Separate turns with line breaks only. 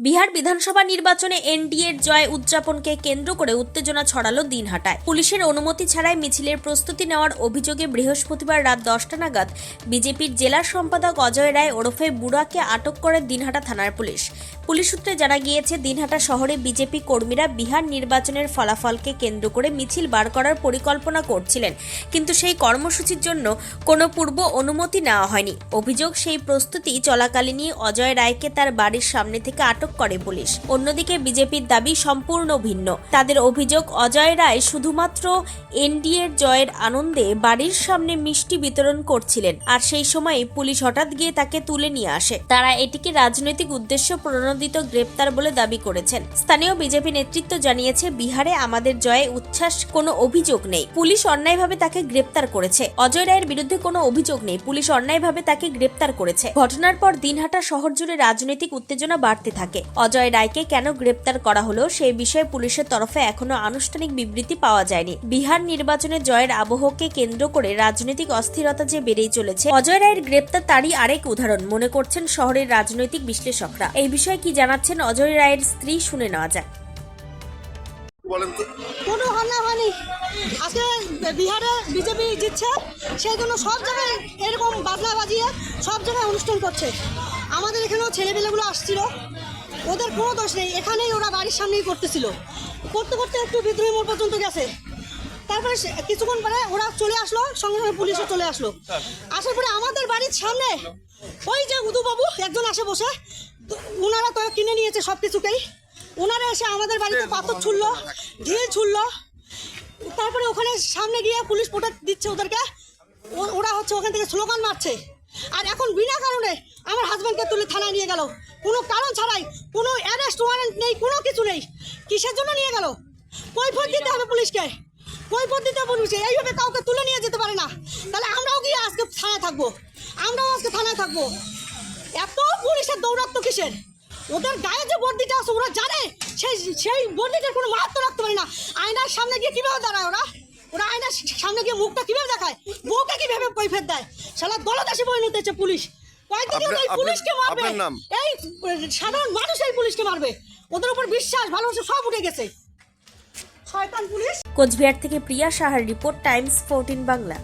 বিহার বিধানসভা নির্বাচনে এনডিএর জয় উদযাপনকে কেন্দ্র করে উত্তেজনা ছড়ালো দিনহাটায়। পুলিশের অনুমতি ছাড়াই মিছিলের প্রস্তুতি নেওয়ার অভিযোগে বৃহস্পতিবার রাত দশটা নাগাদ বিজেপির জেলা সম্পাদক অজয় রায় ওরফে বুড়াকে আটক করে দিনহাটা থানার পুলিশ। পুলিশ সূত্রে জানা গিয়েছে, দিনহাটা শহরে বিজেপি কর্মীরা বিহার নির্বাচনের ফলাফলকে কেন্দ্র করে মিছিল বার করার পরিকল্পনা করছিলেন। কিন্তু সেই কর্মসূচির জন্য কোনো পূর্ব অনুমতি নেওয়া হয়নি। অভিযোগ, সেই প্রস্তুতি চলাকালীনই অজয় রায়কে তার বাড়ির সামনে থেকে আটক করে পুলিশ। অন্যদিকে বিজেপির দাবি সম্পূর্ণ ভিন্ন। তাদের অভিযোগ, অজয় রায় শুধুমাত্র এনডিএর জয়ের আনন্দে বাড়ির সামনে মিষ্টি বিতরণ করছিলেন। আর সেই সময় পুলিশ হঠাৎ গিয়ে তাকে তুলে নিয়ে আসে। তারা এটিকে রাজনৈতিক উদ্দেশ্য প্রণোদিত গ্রেপ্তার বলে দাবি করেছেন। স্থানীয় বিজেপি নেতৃত্ব জানিয়েছে, বিহারে আমাদের জয়ে উচ্ছ্বাস কোনো অভিযোগ নেই। পুলিশ অন্যায়ভাবে তাকে গ্রেপ্তার করেছে। অজয় রায়ের বিরুদ্ধে কোনো অভিযোগ নেই। পুলিশ অন্যায়ভাবে তাকে গ্রেপ্তার করেছে। ঘটনার পর দিনহাটা শহর জুড়ে রাজনৈতিক উত্তেজনা বাড়তে থাকে। অজয় রায়কে কেন গ্রেপ্তার করা হলো সেই বিষয়ে পুলিশের তরফে এখনও আনুষ্ঠানিক বিবৃতি পাওয়া যায়নি। বিহার নির্বাচনে জয়ের আবহকে কেন্দ্র করে রাজনৈতিক অস্থিরতা যে বেড়েই চলেছে, অজয় রায়ের গ্রেপ্তার তারই আরেক উদাহরণ, মনে করছেন শহরের রাজনৈতিক বিশ্লেষকরা। এই বিষয়ে কি জানাচ্ছেন অজয় রায়ের স্ত্রী শুনে নেওয়া যাক।
বলেন তো।
কোনো হামলা হয়নি। আজকে বিহারে বিজেপি জিতছে সেই জন্য সব জায়গায় এরকম বাজনা বাজিয়ে সব জায়গায় অনুষ্ঠান করছে। আমাদের এখানেও ছেলেপেলেগুলো আসছিল ওদের কোনো দোষ নেই। এখানেই ওরা বাড়ির সামনেই করতেছিল। করতে করতে একটু বিদ্রোহী মোড় পর্যন্ত গেছে। তারপরে সে- কিছুক্ষণ পরে ওরা চলে আসলো সঙ্গে সঙ্গে পুলিশও চলে আসলো। আসার পরে আমাদের বাড়ির সামনে ওই যে উদুবাবু একজন আসে বসে ওনারা তো কিনে নিয়েছে সব কিছুকেই ওনারা এসে আমাদের বাড়িতে পাথর ছুড়লো ঢিল ছুড়লো। তারপরে ওখানে সামনে গিয়ে পুলিশ প্রোটেক্ট দিচ্ছে ওদেরকে। ওরা হচ্ছে ওখান থেকে স্লোগান মারছে। আর এখন বিনা কারণে আমার হাজব্যান্ডকে তুলে থানায় নিয়ে গেল। কোনো কারণ ছাড়াই কোনো অ্যারেস্ট ওয়ারেন্ট নেই কোনো কিছু নেই। কিসের জন্য নিয়ে গেল? কৈফত দিতে হবে পুলিশকে। কৈফত দিতে হবে পুলিশকে। এইভাবে কাউকে তুলে নিয়ে যেতে পারে না। তাহলে আমরাও গিয়ে আজকে থানায় থাকব। আমরাও আজকে থানায় থাকব। এত পুলিশের দৌরাত্ম কিসের? ওদের গায়ে যে বর্দিটা আছে ওরা জানে? সেই সেই বর্দিটার কোনো মাহাত্ম রাখতে পারে না। আয়নার সামনে গিয়ে কীভাবে দাঁড়ায় ওরা? ওরা আয়নার সামনে গিয়ে মুখটা কীভাবে দেখায়? বউকে কীভাবে কৈফের দেয়? শালা দলদাসী পরিণত হচ্ছে পুলিশ। কয়েকদিন পুলিশকে মারবে?
আপনার
এই সাধারণ মানুষ এই পুলিশকে মারবে। ওদের উপর বিশ্বাস ভালোবাসা সব উঠে গেছে। শয়তান পুলিশ?
কোচবিহার থেকে প্রিয়া সাহার রিপোর্ট টাইমস ফোরটিন বাংলা।